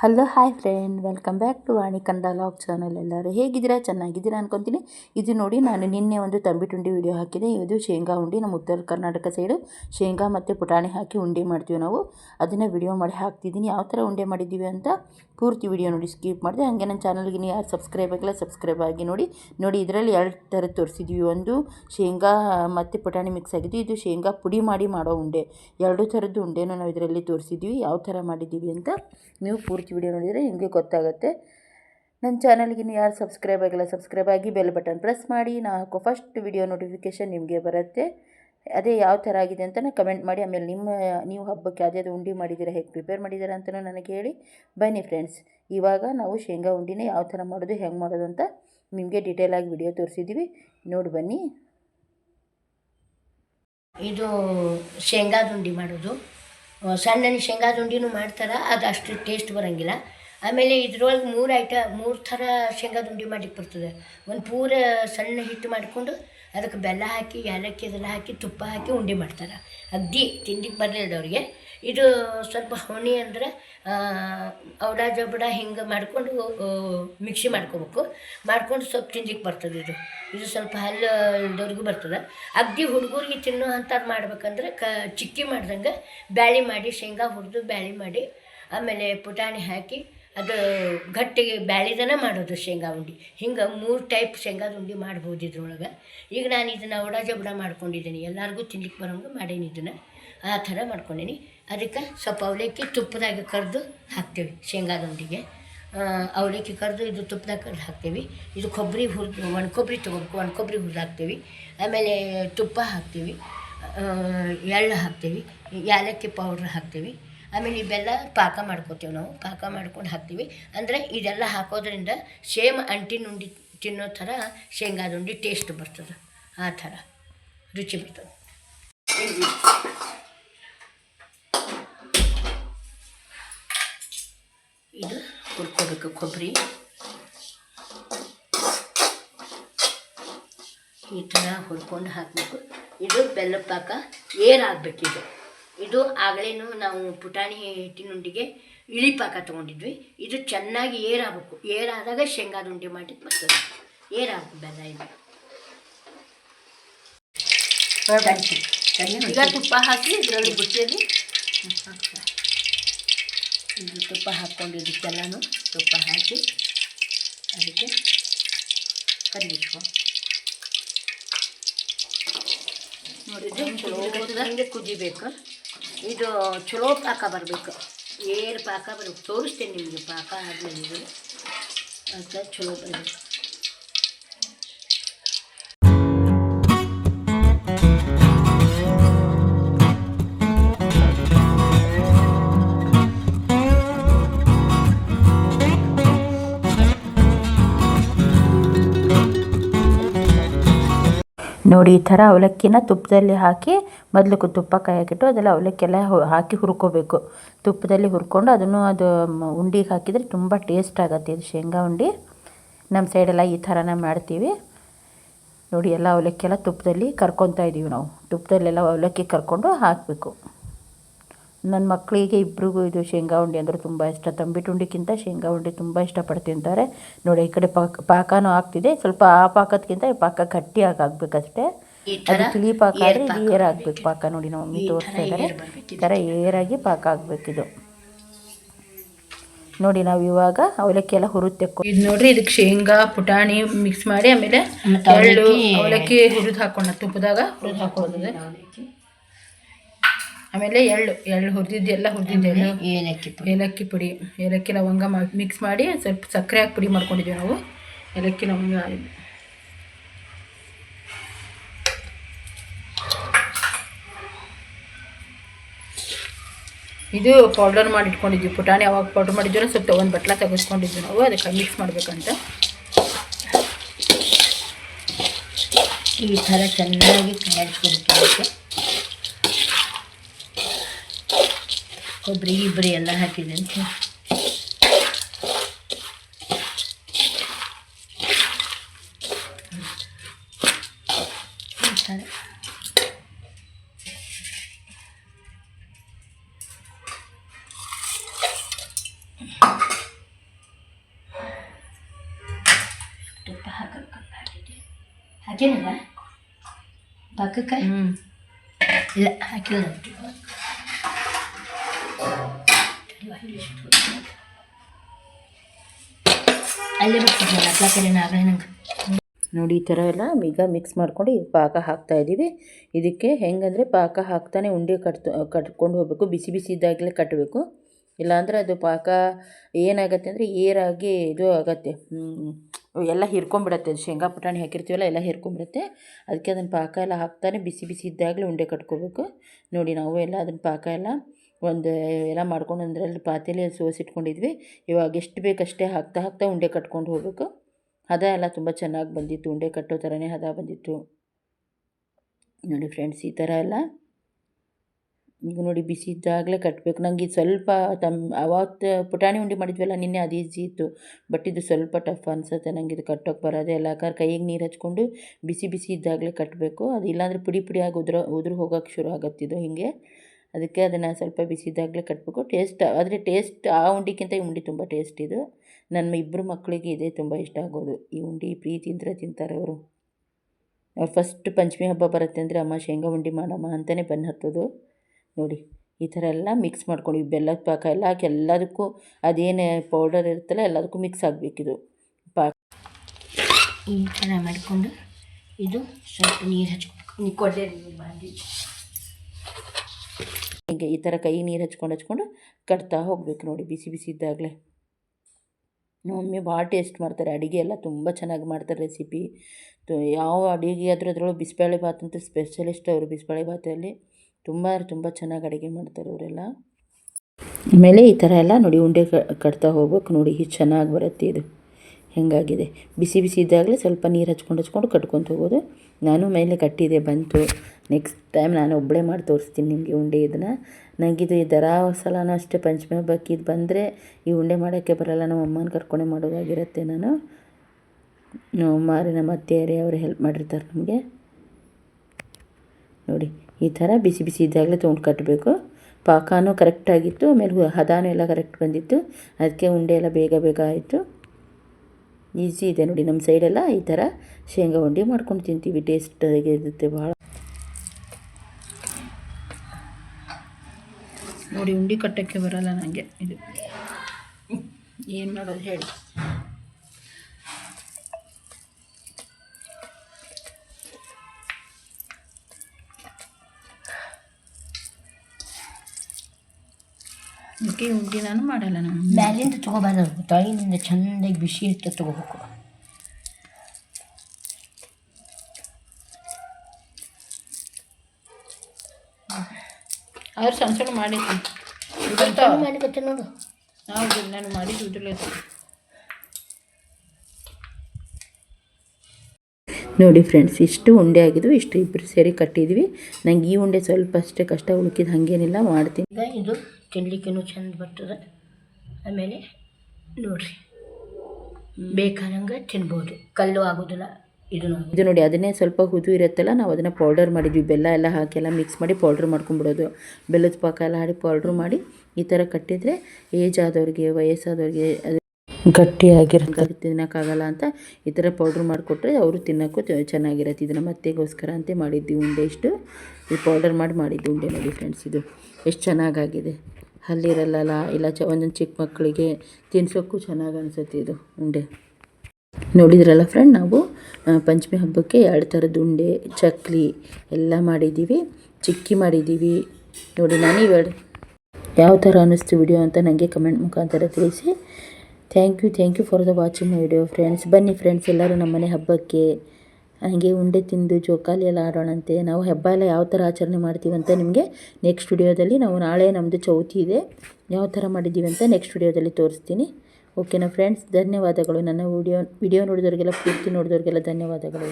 Hello, hi friend. Welcome back to Vani Kannada vlog channel. ಎಲ್ಲರೂ ಹೇಗಿದ್ದೀರಾ? ಚೆನ್ನಾಗಿದ್ದೀರಾ ಅನ್ಕೊತೀನಿ. ಇದು ನೋಡಿ ನಾನು ನಿನ್ನೆ ಒಂದು ಉಂಡೆ ವಿಡಿಯೋ ಹಾಕಿದೆ. ಇದು ಶೇಂಗಾ ಉಂಡೆ. ನಮ್ಮ ಉತ್ತರ ಕರ್ನಾಟಕ ಸೈಡು ಶೇಂಗಾ ಮತ್ತು ಪುಟಾಣಿ ಹಾಕಿ ಉಂಡೆ ಮಾಡ್ತೀವಿ ನಾವು. ಅದನ್ನು ವಿಡಿಯೋ ಮಾಡಿ ಹಾಕ್ತಿದ್ದೀನಿ. ಯಾವ ಥರ ಉಂಡೆ ಮಾಡಿದ್ದೀವಿ ಅಂತ ಪೂರ್ತಿ ವಿಡಿಯೋ ನೋಡಿ ಸ್ಕಿಪ್ ಮಾಡಿದೆ. ಹಾಗೆ ನನ್ನ ಚಾನಲ್ಗೆ ನೀವು ಯಾರು ಸಬ್ಸ್ಕ್ರೈಬ್ ಆಗಿಲ್ಲ ಸಬ್ಸ್ಕ್ರೈಬ್ ಆಗಿ ನೋಡಿ. ನೋಡಿ, ಇದರಲ್ಲಿ ಎರಡು ಥರ ತೋರಿಸಿದ್ವಿ. ಒಂದು ಶೇಂಗಾ ಮತ್ತು ಪುಟಾಣಿ ಮಿಕ್ಸ್ ಆಗಿದ್ದು, ಇದು ಶೇಂಗಾ ಪುಡಿ ಮಾಡಿ ಮಾಡೋ ಉಂಡೆ. ಎರಡು ಥರದ್ದು ಉಂಡೆನೂ ನಾವು ಇದರಲ್ಲಿ ತೋರಿಸಿದ್ವಿ. ಯಾವ ಥರ ಮಾಡಿದ್ದೀವಿ ಅಂತ ನೀವು ಪೂರ್ತಿ ವಿಡಿಯೋ ನೋಡಿದರೆ ನಿಮಗೆ ಗೊತ್ತಾಗುತ್ತೆ. ನನ್ನ ಚಾನಲ್ಗೆ ಇನ್ನು ಯಾರು ಸಬ್ಸ್ಕ್ರೈಬ್ ಆಗಿಲ್ಲ ಸಬ್ಸ್ಕ್ರೈಬ್ ಆಗಿ ಬೆಲ್ ಬಟನ್ ಪ್ರೆಸ್ ಮಾಡಿ. ನಾ ಹಾಕೋ ಫಸ್ಟ್ ವಿಡಿಯೋ ನೋಟಿಫಿಕೇಷನ್ ನಿಮಗೆ ಬರುತ್ತೆ. ಅದೇ ಯಾವ ಥರ ಆಗಿದೆ ಅಂತ ಕಮೆಂಟ್ ಮಾಡಿ. ಆಮೇಲೆ ನಿಮ್ಮ, ನೀವು ಹಬ್ಬಕ್ಕೆ ಯಾವುದಾದ್ರು ಉಂಡೆ ಮಾಡಿದ್ದೀರಾ, ಹೇಗೆ ಪ್ರಿಪೇರ್ ಮಾಡಿದ್ದೀರಾ ಅಂತಲೂ ನನಗೆ ಹೇಳಿ. ಬನ್ನಿ ಫ್ರೆಂಡ್ಸ್ ಇವಾಗ ನಾವು ಶೇಂಗಾ ಉಂಡಿನ ಯಾವ ಥರ ಮಾಡೋದು, ಹೆಂಗೆ ಮಾಡೋದು ಅಂತ ನಿಮಗೆ ಡೀಟೇಲಾಗಿ ವಿಡಿಯೋ ತೋರಿಸಿದ್ದೀವಿ ನೋಡಿ ಬನ್ನಿ. ಇದು ಶೇಂಗಾದ ಉಂಡೆ ಮಾಡೋದು. ಆ, ಸಣ್ಣ ಶೇಂಗಾದ ಉಂಡಿನೂ ಮಾಡ್ತಾರೆ ಅದು ಅಷ್ಟು ಟೇಸ್ಟ್ ಬರೋಂಗಿಲ್ಲ. ಆಮೇಲೆ ಇದ್ರೊಳಗೆ ಮೂರು ಐಟ ಮೂರು ಥರ ಶೇಂಗಾ ದುಂಡಿ ಮಾಡ್ಲಿಕ್ಕೆ ಬರ್ತದೆ ಒಂದು ಪೂರ ಸಣ್ಣ ಹಿಟ್ಟು ಮಾಡಿಕೊಂಡು ಅದಕ್ಕೆ ಬೆಲ್ಲ ಹಾಕಿ, ಏಲಕ್ಕಿ ಅದೆಲ್ಲ ಹಾಕಿ, ತುಪ್ಪ ಹಾಕಿ ಉಂಡೆ ಮಾಡ್ತಾರೆ. ಅಗ್ದಿ ತಿಂಡಿಗೆ ಬರಲಿಲ್ಲದವ್ರಿಗೆ ಇದು ಸ್ವಲ್ಪ ಹೊಣಿ ಅಂದ್ರೆ ಔಡ ಜಬಡ ಹಿಂಗೆ ಮಾಡಿಕೊಂಡು ಮಿಕ್ಸಿ ಮಾಡ್ಕೋಬೇಕು. ಮಾಡ್ಕೊಂಡು ಸ್ವಲ್ಪ ತಿಂಡಿಗೆ ಬರ್ತದೆ ಇದು. ಇದು ಸ್ವಲ್ಪ ಹಲ್ಲು ಇಲ್ದವ್ರಿಗೂ ಬರ್ತದೆ. ಅಗ್ದಿ ಹುಡುಗರಿಗೆ ತಿನ್ನೋ ಅಂಥದ್ದು ಮಾಡ್ಬೇಕಂದ್ರೆ ಕ, ಚಿಕ್ಕಿ ಮಾಡ್ದಂಗೆ ಬ್ಯಾಳಿ ಮಾಡಿ, ಶೇಂಗಾ ಹುರಿದು ಬ್ಯಾಳಿ ಮಾಡಿ, ಆಮೇಲೆ ಪುಟಾಣಿ ಹಾಕಿ ಅದು ಗಟ್ಟಿಗೆ ಬ್ಯಾಳಿದನ ಮಾಡೋದು ಶೇಂಗಾ ಉಂಡೆ. ಹಿಂಗೆ ಮೂರು ಟೈಪ್ ಶೇಂಗಾದ ಉಂಡೆ ಮಾಡ್ಬೋದು ಇದ್ರೊಳಗೆ. ಈಗ ನಾನು ಇದನ್ನು ಒಡ ಜಬಡ ಮಾಡ್ಕೊಂಡಿದ್ದೀನಿ. ಎಲ್ಲರಿಗೂ ತಿನ್ಲಿಕ್ಕೆ ಬರೋಂಗೆ ಮಾಡೀನಿ ಇದನ್ನು. ಆ ಥರ ಮಾಡ್ಕೊಂಡೀನಿ. ಅದಕ್ಕೆ ಸ್ವಲ್ಪ ಅವಲಕ್ಕಿ ತುಪ್ಪದಾಗ ಕರೆದು ಹಾಕ್ತೇವೆ ಶೇಂಗಾದ ಉಂಡೆಗೆ. ಅವಲಕ್ಕಿ ಕರೆದು ಇದು ತುಪ್ಪದಾಗ ಕರೆದು ಹಾಕ್ತೀವಿ. ಇದು ಕೊಬ್ಬರಿ ಹುರಿದು, ಒಣ ಕೊಬ್ಬರಿ ತೊಗೋಬೇಕು. ಒಣ ಕೊಬ್ಬರಿ ಹುರಿದು ಹಾಕ್ತೀವಿ. ಆಮೇಲೆ ತುಪ್ಪ ಹಾಕ್ತೀವಿ. ಎಳ್ಳು ಹಾಕ್ತೀವಿ. ಏಲಕ್ಕಿ ಪೌಡ್ರ್ ಹಾಕ್ತೀವಿ. ಆಮೇಲೆ ಇವೆಲ್ಲ ಪಾಕ ಮಾಡ್ಕೋತೀವಿ ನಾವು. ಪಾಕ ಮಾಡ್ಕೊಂಡು ಹಾಕ್ತೀವಿ. ಅಂದರೆ ಇದೆಲ್ಲ ಹಾಕೋದ್ರಿಂದ ಸೇಮ್ ಅಂಟಿನ ಉಂಡೆ ತಿನ್ನೋ ಥರ ಶೇಂಗಾದ ಉಂಡೆ ಟೇಸ್ಟ್ ಬರ್ತದೆ. ಆ ಥರ ರುಚಿ ಬರ್ತದೆ. ಇದು ಹುರ್ಕೋಬೇಕು ಕೊಬ್ಬರಿ. ಈ ಥರ ಹುರ್ಕೊಂಡು ಹಾಕಬೇಕು. ಇದು ಬೆಲ್ಲ ಪಾಕ ಏರಾಗಬೇಕು ಇದು ಆಗಲೇನು ನಾವು ಪುಟಾಣಿ ಹಿಟ್ಟಿನೊಂದಿಗೆ ಇಳಿಪಾಕ ಇಳಿ ಪಾಕ ತೊಗೊಂಡಿದ್ವಿ. ಇದು ಚೆನ್ನಾಗಿ ಏರಾಗಬೇಕು. ಏರಾದಾಗ ಶೇಂಗಾದ ಉಂಡೆ ಮಾಡಿ ಬರ್ತದೆ ಏರಾಗಬೇಕು ಬೆಲ್ಲ ಇದು. ಈಗ ತುಪ್ಪ ಹಾಕಿ ಇದರಲ್ಲಿ ಬುಟ್ಟಿಯಲ್ಲಿ ಇದು ತುಪ್ಪ ಹಾಕ್ಕೊಂಡಿದ್ದಕ್ಕೆಲ್ಲನೂ ತುಪ್ಪ ಹಾಕಿ ಅದಕ್ಕೆ ಕರಿಬೇಕು ನೋಡಿದ್ರೆ ಕುದಿಬೇಕು. ಇದು ಚಲೋ ಪಾಕ ಬರಬೇಕು. ಏರು ಪಾಕ ಬರಬೇಕು ತೋರಿಸ್ತೇನೆ ನಿಮಗೆ ಪಾಕ ಆದಮೇಲೆ ಇದು ಅದಕ್ಕೆ ಚಲೋ ಬರಬೇಕು. ನೋಡಿ, ಈ ಥರ ಅವಲಕ್ಕಿನ ತುಪ್ಪದಲ್ಲಿ ಹಾಕಿ ಮೊದಲು ತುಪ್ಪ ಕಾಯಕ್ಕಿಟ್ಟು ಅದೆಲ್ಲ ಅವಲಕ್ಕಿ ಎಲ್ಲ ಹಾಕಿ ಹುರ್ಕೋಬೇಕು. ತುಪ್ಪದಲ್ಲಿ ಹುರ್ಕೊಂಡು ಅದನ್ನು ಅದು ಉಂಡಿಗೆ ಹಾಕಿದರೆ ತುಂಬ ಟೇಸ್ಟ್ ಆಗುತ್ತೆ ಇದು ಶೇಂಗಾ ಉಂಡೆ. ನಮ್ಮ ಸೈಡೆಲ್ಲ ಈ ಥರನೇ ಮಾಡ್ತೀವಿ. ನೋಡಿ, ಎಲ್ಲ ಅವಲಕ್ಕಿ ಎಲ್ಲ ತುಪ್ಪದಲ್ಲಿ ಕರ್ಕೊತಾ ಇದ್ದೀವಿ ನಾವು. ತುಪ್ಪದಲ್ಲೆಲ್ಲ ಅವಲಕ್ಕಿ ಕರ್ಕೊಂಡು ಹಾಕಬೇಕು. ನನ್ನ ಮಕ್ಕಳಿಗೆ ಇಬ್ರಿಗೂ ಇದು ಶೇಂಗಾ ಉಂಡೆ ಅಂದರೆ ತುಂಬ ಇಷ್ಟ. ತಂಬಿಟ್ಟು ಉಂಡಿಕ್ಕಿಂತ ಶೇಂಗಾ ಉಂಡೆ ತುಂಬ ಇಷ್ಟಪಟ್ಟು ಅಂತಾರೆ ನೋಡಿ ಈ ಕಡೆ ಪಾಕ ಪಾಕನೂ ಆಗ್ತಿದೆ. ಸ್ವಲ್ಪ ಆ ಪಾಕದಕ್ಕಿಂತ ಈ ಪಾಕ ಗಟ್ಟಿಯಾಗಿ ಆಗಬೇಕಷ್ಟೇ. ಅದು ತಿಳಿ ಪಾಕ ಆದರೆ ಏರ್ ಇದು ಪಾಕ ಏರ್ ಆಗ್ಬೇಕು ಪಾಕ ನೋಡಿ ನಮ್ಮ ಮಮ್ಮಿ ತೋರಿಸ್ತಾ ಇದ್ದಾರೆ ಈ ಥರ ಏರಾಗಿ ಪಾಕ ಆಗಬೇಕಿದು. ನೋಡಿ ನಾವು ಇವಾಗ ಅವಲಕ್ಕಿ ಎಲ್ಲ ಹುರಿದು ಇದು ನೋಡ್ರಿ ಇದಕ್ಕೆ ಶೇಂಗಾ ಪುಟಾಣಿ ಮಿಕ್ಸ್ ಮಾಡಿ ಆಮೇಲೆ ಅವಲಕ್ಕಿ- ಅವಲಕ್ಕಿ ಹುರಿದು ಹಾಕೊಂಡ ತುಪ್ಪದಾಗ ಹುರಿದು ಹಾಕೋದು ಆಮೇಲೆ ಎಳ್ಳು ಎಳ್ಳು ಹುರಿದಿದ್ದು ಎಲ್ಲ ಹುರಿದಿದ್ದು ಎಳ್ಳು. ಏಲಕ್ಕಿ ಪುಡಿ. ಏಲಕ್ಕಿ ಪುಡಿ. ಏಲಕ್ಕಿ ಲವಂಗ ಮಿಕ್ಸ್ ಮಾಡಿ ಸ್ವಲ್ಪ ಸಕ್ಕರೆ ಹಾಕಿ ಪುಡಿ ಮಾಡ್ಕೊಂಡಿದ್ದೀವಿ ನಾವು. ಏಲಕ್ಕಿ ಲವಂಗ ಇದು. ಪೌಡರ್ ಮಾಡಿ ಇಟ್ಕೊಂಡಿದ್ವಿ. ಪುಟಾಣಿ ಯಾವಾಗ ಪೌಡರ್ ಮಾಡಿದ್ದೀವಿ ಸ್ವಲ್ಪ ಒಂದು ಬಟ್ಲ ತೆಗೆಸ್ಕೊಂಡಿದ್ವಿ ನಾವು. ಅದಕ್ಕೆ ಮಿಕ್ಸ್ ಮಾಡಬೇಕಂತ. ಈ ಥರ ಚೆನ್ನಾಗಿ ಕಾಯಿಸ್ಕೊಬೇಕು ಕೊಬ್ಬರಿ ಇಬ್ಬರಿ ಎಲ್ಲ ಹಾಕಿದ್ದೀನಿ. ತುಪ್ಪ ಹಾಕಿ ಹಾಕಿನಲ್ಲ ಪಾಕಕ್ಕೆ ಹ್ಞೂ ಇಲ್ಲ ಹಾಕಿಲ್ಲ. ನೋಡಿ, ಈ ಥರ ಎಲ್ಲ ಈಗ ಮಿಕ್ಸ್ ಮಾಡ್ಕೊಂಡು ಈಗ ಪಾಕ ಹಾಕ್ತಾ ಇದ್ದೀವಿ. ಇದಕ್ಕೆ ಹೆಂಗಂದರೆ ಪಾಕ ಹಾಕ್ತಾನೆ ಉಂಡೆ ಕಟ್ತು ಕಟ್ಕೊಂಡು ಹೋಗಬೇಕು. ಬಿಸಿ ಬಿಸಿ ಇದ್ದಾಗಲೇ ಕಟ್ಟಬೇಕು ಇಲ್ಲಾಂದರೆ ಅದು ಪಾಕ ಏನಾಗುತ್ತೆ ಅಂದರೆ ಏರಾಗಿ ಇದು ಆಗತ್ತೆ. ಎಲ್ಲ ಹಿರ್ಕೊಂಬಿಡತ್ತೆ ಶೇಂಗಾ ಪುಟಾಣಿ ಹಾಕಿರ್ತೀವಲ್ಲ, ಎಲ್ಲ ಹಿರ್ಕೊಂಬಿಡುತ್ತೆ ಅದಕ್ಕೆ ಅದನ್ನು ಪಾಕ ಎಲ್ಲ ಹಾಕ್ತಾನೆ ಬಿಸಿ ಬಿಸಿ ಇದ್ದಾಗಲೇ ಉಂಡೆ ಕಟ್ಕೋಬೇಕು. ನೋಡಿ, ನಾವು ಎಲ್ಲ ಅದನ್ನು ಪಾಕ ಎಲ್ಲ ಒಂದು ಎಲ್ಲ ಮಾಡ್ಕೊಂಡು ಒಂದರಲ್ಲಿ ಪಾತ್ರೆಲಿ ಸೋಸಿಟ್ಕೊಂಡಿದ್ವಿ ಇವಾಗ ಎಷ್ಟು ಬೇಕಷ್ಟೇ ಹಾಕ್ತಾ ಹಾಕ್ತಾ ಉಂಡೆ ಕಟ್ಕೊಂಡು ಹೋಗಬೇಕು. ಹದ ಎಲ್ಲ ತುಂಬ ಚೆನ್ನಾಗಿ ಬಂದಿತ್ತು. ಉಂಡೆ ಕಟ್ಟೋ ಥರನೇ ಹದ ಬಂದಿತ್ತು. ನೋಡಿ ಫ್ರೆಂಡ್ಸ್ ಈ ಥರ ಎಲ್ಲ. ಈಗ ನೋಡಿ ಬಿಸಿ ಇದ್ದಾಗಲೇ ಕಟ್ಟಬೇಕು ನನಗೆ ಇದು ಸ್ವಲ್ಪ ತಮ್ಮ ಅವತ್ತು ಪುಟಾಣಿ ಉಂಡೆ ಮಾಡಿದ್ವಲ್ಲ, ನಿನ್ನೆ ಅದು ಈಸಿ ಇತ್ತು. ಬಟ್ ಇದು ಸ್ವಲ್ಪ ಟಫ್ ಅನಿಸುತ್ತೆ ನನಗೆ ಇದು ಕಟ್ಟೋಕೆ ಬರೋದೇ ಎಲ್ಲ ಕಾರ್ ಕೈಗೆ ನೀರು ಹಚ್ಕೊಂಡು ಬಿಸಿ ಬಿಸಿ ಇದ್ದಾಗಲೇ ಕಟ್ಟಬೇಕು ಅದು ಇಲ್ಲಾಂದರೆ ಪುಡಿ ಪುಡಿಯಾಗಿ ಉದುರ, ಉದುರು ಹೋಗೋಕ್ಕೆ ಶುರು ಆಗತ್ತಿದು ಹೀಗೆ. ಅದಕ್ಕೆ ಅದನ್ನು ಸ್ವಲ್ಪ ಬಿಸಿದಾಗಲೇ ಕಟ್ಬೇಕು. ಟೇಸ್ಟ್, ಆದರೆ ಟೇಸ್ಟ್, ಆ ಉಂಡಿಗಿಂತ ಈ ಉಂಡೆ ತುಂಬ ಟೇಸ್ಟ್ ಇದು. ನನ್ನ ಇಬ್ಬರು ಮಕ್ಕಳಿಗೆ ಇದೇ ತುಂಬ ಇಷ್ಟ ಆಗೋದು. ಈ ಉಂಡೆ ಪ್ರೀತಿಯಿಂದ ತಿಂತಾರೆ ಅವರು. ಅವ್ರು ಫಸ್ಟ್ ಪಂಚಮಿ ಹಬ್ಬ ಬರುತ್ತೆ ಅಂದರೆ, ಅಮ್ಮ, ಶೇಂಗಾ ಉಂಡೆ ಮಾಡಮ್ಮ ಅಂತಲೇ ಬನ್ನಿ ಹತ್ತೋದು. ನೋಡಿ, ಈ ಥರ ಎಲ್ಲ ಮಿಕ್ಸ್ ಮಾಡ್ಕೊಂಡು ಬೆಲ್ಲದ ಪಾಕ ಎಲ್ಲ ಹಾಕಿ ಎಲ್ಲದಕ್ಕೂ, ಅದೇನು ಪೌಡರ್ ಇರುತ್ತಲ್ಲ, ಎಲ್ಲದಕ್ಕೂ ಮಿಕ್ಸ್ ಆಗಬೇಕಿದು ಪಾಕ. ಈ ಥರ ಮಾಡಿಕೊಂಡು, ಇದು ಸ್ವಲ್ಪ ನೀರು ಹಚ್ಕೊಂಡು ನೀ ಕೊಡ್ದೆ ನೀರು ಮಾಡಿ ಈ ಥರ ಕೈ ನೀರು ಹಚ್ಕೊಂಡು ಹಚ್ಕೊಂಡು ಕಟ್ತಾ ಹೋಗ್ಬೇಕು ನೋಡಿ ಬಿಸಿ ಬಿಸಿ ಇದ್ದಾಗಲೇ. ಮಮ್ಮಿ ಭಾಳ ಟೇಸ್ಟ್ ಮಾಡ್ತಾರೆ, ಅಡುಗೆ ಎಲ್ಲ ತುಂಬ ಚೆನ್ನಾಗಿ ಮಾಡ್ತಾರೆ ರೆಸಿಪಿ. ಯಾವ ಅಡುಗೆ ಆದರೂ ಬಿಸಿಬೇಳೆ ಭಾತ್ ಅಂತ ಸ್ಪೆಷಲಿಸ್ಟ್ ಅವರು ಬಿಸಿಬೇಳೆ ಭಾತಲ್ಲಿ ತುಂಬ ತುಂಬ ಚೆನ್ನಾಗಿ ಅಡುಗೆ ಮಾಡ್ತಾರೆ ಅವರೆಲ್ಲ. ಆಮೇಲೆ ಈ ಥರ ಎಲ್ಲ ನೋಡಿ ಉಂಡೆ ಕಟ್ತಾ ಹೋಗ್ಬೇಕು ನೋಡಿ ಚೆನ್ನಾಗಿ ಬರುತ್ತೆ ಇದು. ಹೆಂಗಾಗಿದೆ? ಬಿಸಿ ಬಿಸಿ ಇದ್ದಾಗಲೇ ಸ್ವಲ್ಪ ನೀರು ಹಚ್ಕೊಂಡು ಹಚ್ಕೊಂಡು ಕಟ್ಕೊಂತ ಹೋಗೋದು. ನಾನು ಮೇಲೆ ಕಟ್ಟಿದೆ ಬಂತು. ನೆಕ್ಸ್ಟ್ ಟೈಮ್ ನಾನು ಒಬ್ಬಳೇ ಮಾಡಿ ತೋರಿಸ್ತೀನಿ ನಿಮಗೆ ಉಂಡೆ ಇದನ್ನು. ನನಗಿದು ಈ ದರ ಸಲನೂ ಅಷ್ಟೇ ಪಂಚಮಿ ಹಬ್ಬಕ್ಕೆ ಇದು ಬಂದರೆ ಈ ಉಂಡೆ ಮಾಡೋಕ್ಕೆ ಬರಲ್ಲ. ನಮ್ಮ ಅಮ್ಮನ ಕರ್ಕೊಂಡೇ ಮಾಡೋದಾಗಿರುತ್ತೆ ನಾನು. ಅಮ್ಮಾರು ನಮ್ಮ ಅತ್ತೆಯರೇ ಅವರು ಹೆಲ್ಪ್ ಮಾಡಿರ್ತಾರೆ ನಮಗೆ. ನೋಡಿ, ಈ ಥರ ಬಿಸಿ ಬಿಸಿ ಇದ್ದಾಗಲೇ ತೊಗೊಂಡು ಕಟ್ಟಬೇಕು. ಪಾಕನೂ ಕರೆಕ್ಟಾಗಿತ್ತು ಆಮೇಲೆ ಹದಾನೂ ಎಲ್ಲ ಕರೆಕ್ಟ್ ಬಂದಿತ್ತು. ಅದಕ್ಕೆ ಉಂಡೆ ಎಲ್ಲ ಬೇಗ ಬೇಗ ಆಯಿತು. ಈಸಿ ಇದೆ ನೋಡಿ ನಮ್ಮ ಸೈಡೆಲ್ಲ ಈ ಥರ ಶೇಂಗಾ ಉಂಡೆ ಮಾಡ್ಕೊಂಡು ತಿಂತೀವಿ. ಟೇಸ್ಟ್ ಇರುತ್ತೆ ಭಾಳ. ನೋಡಿ ಉಂಡೆ ಕಟ್ಟೋಕ್ಕೆ ಬರಲ್ಲ ನನಗೆ ಇದು. ಏನು ಮಾಡೋದು ಹೇಳಿ. ಅದಕ್ಕೆ ಉಂಡೆ ನಾನು ಮಾಡಲ್ಲ ನಾನು. ಮ್ಯಾಲಿಂದ ತೊಗೋಬಾರ್ದು. ತಳಿನಿಂದ ಚೆಂದಾಗಿ ಬಿಸಿ ಇಟ್ಟು ತೊಗೋಬೇಕು. ಅವ್ರು ಸಣ್ಣ ಸಣ್ಣ ಮಾಡಿದ್ದೀನಿ ಮಾಡಿಕೊತ್ತೆ ನೋಡು. ಹೌದು ನಾನು ಮಾಡಿದ್ದು ಉದುರ್ಲೆ ನೋಡಿ ಫ್ರೆಂಡ್ಸ್ ಇಷ್ಟು ಉಂಡೆ ಆಗಿದ್ವು ಇಷ್ಟು ಇಬ್ಬರು ಸೇರಿ ಕಟ್ಟಿದ್ವಿ. ನಂಗೆ ಈ ಉಂಡೆ ಸ್ವಲ್ಪ ಅಷ್ಟೇ ಕಷ್ಟ ಉಳುಕಿದ ಹಾಗೇನಿಲ್ಲ ಮಾಡ್ತೀನಿ. ಈಗ ಇದು ತಿನ್ಲಿಕ್ಕೂ ಚಂದ ಬರ್ತದೆ. ಆಮೇಲೆ ನೋಡ್ರಿ ಬೇಕಾದಂಗೆ ತಿನ್ಬೋದು. ಕಲ್ಲು ಆಗೋದಿಲ್ಲ ಇದೂ ಇದು ನೋಡಿ ಅದನ್ನೇ ಸ್ವಲ್ಪ ಹುದು ಇರುತ್ತಲ್ಲ ನಾವು ಅದನ್ನು ಪೌಡರ್ ಮಾಡಿದ್ವಿ ಬೆಲ್ಲ ಎಲ್ಲ ಹಾಕಿ ಎಲ್ಲ ಮಿಕ್ಸ್ ಮಾಡಿ ಪೌಡ್ರ್ ಮಾಡ್ಕೊಂಬಿಡೋದು ಬೆಲ್ಲದ ಪಾಕ ಎಲ್ಲ ಹಾಡಿ ಪೌಡ್ರ್ ಮಾಡಿ ಈ ಥರ ಕಟ್ಟಿದರೆ ಏಜ್ ಆದವ್ರಿಗೆ ವಯಸ್ಸಾದವ್ರಿಗೆ ಅದು ಗಟ್ಟಿಯಾಗಿರುತ್ತೆ ತಿನ್ನೋಕ್ಕಾಗಲ್ಲ ಅಂತ ಈ ಥರ ಪೌಡ್ರ್ ಮಾಡಿಕೊಟ್ರೆ ಅವರು ತಿನ್ನೋಕ್ಕೂ ಚೆನ್ನಾಗಿರುತ್ತೆ ಚೆನ್ನಾಗಿರತ್ತೆ. ಇದನ್ನು ಮತ್ತೆಗೋಸ್ಕರ ಅಂತ ಮಾಡಿದ್ವಿ ಉಂಡೆ ಇಷ್ಟು. ಈ ಪೌಡರ್ ಮಾಡಿ ಮಾಡಿದ್ದು ಉಂಡೆ ನೋಡಿ ಫ್ರೆಂಡ್ಸ್ ಇದು ಎಷ್ಟು ಚೆನ್ನಾಗಾಗಿದೆ. ಹಲ್ಲಿರಲ್ಲ ಇಲ್ಲ, ಚ, ಒಂದೊಂದು ಚಿಕ್ಕ ಮಕ್ಕಳಿಗೆ ತಿನ್ಸೋಕ್ಕೂ ಚೆನ್ನಾಗಿ ಅನಿಸುತ್ತೆ ಇದು ಉಂಡೆ. ನೋಡಿದ್ರಲ್ಲ ಫ್ರೆಂಡ್ ನಾವು ಪಂಚಮಿ ಹಬ್ಬಕ್ಕೆ ಎರಡು ಥರದ ಉಂಡೆ, ಚಕ್ಲಿ ಎಲ್ಲ ಮಾಡಿದ್ದೀವಿ, ಚಿಕ್ಕಿ ಮಾಡಿದ್ದೀವಿ. ನೋಡಿ, ನಾನು ಇವೆರಡು ಯಾವ ಥರ ಅನ್ನಿಸ್ತು ವಿಡಿಯೋ ಅಂತ ನನಗೆ ಕಮೆಂಟ್ ಮುಖಾಂತರ ತಿಳಿಸಿ. Thank you thank you for the watching my video friends ಬನ್ನಿ ಫ್ರೆಂಡ್ಸ್ ಎಲ್ಲರೂ ನಮ್ಮನೆ ಹಬ್ಬಕ್ಕೆ. ಹಾಗೆ ಉಂಡೆ ತಿಂದು ಜೋಕಾಲಿ ಎಲ್ಲ ಆಡೋಣಂತೆ. ನಾವು ಹಬ್ಬ ಎಲ್ಲ ಯಾವ ಥರ ಆಚರಣೆ ಮಾಡ್ತೀವಿ ಅಂತ ನಿಮಗೆ ನೆಕ್ಸ್ಟ್ ವಿಡಿಯೋದಲ್ಲಿ ನಾವು ನಾಳೆ ನಮ್ಮದು ಚೌತಿ ಇದೆ. ಯಾವ ಥರ ಮಾಡಿದ್ದೀವಿ ಅಂತ ನೆಕ್ಸ್ಟ್ ವಿಡಿಯೋದಲ್ಲಿ ತೋರಿಸ್ತೀನಿ. ಓಕೆನಾ ಫ್ರೆಂಡ್ಸ್ ಧನ್ಯವಾದಗಳು. ನನ್ನ ವಿಡಿಯೋ ವಿಡಿಯೋ ನೋಡಿದವ್ರಿಗೆಲ್ಲ, ಪೂರ್ತಿ ನೋಡಿದವ್ರಿಗೆಲ್ಲ ಧನ್ಯವಾದಗಳು.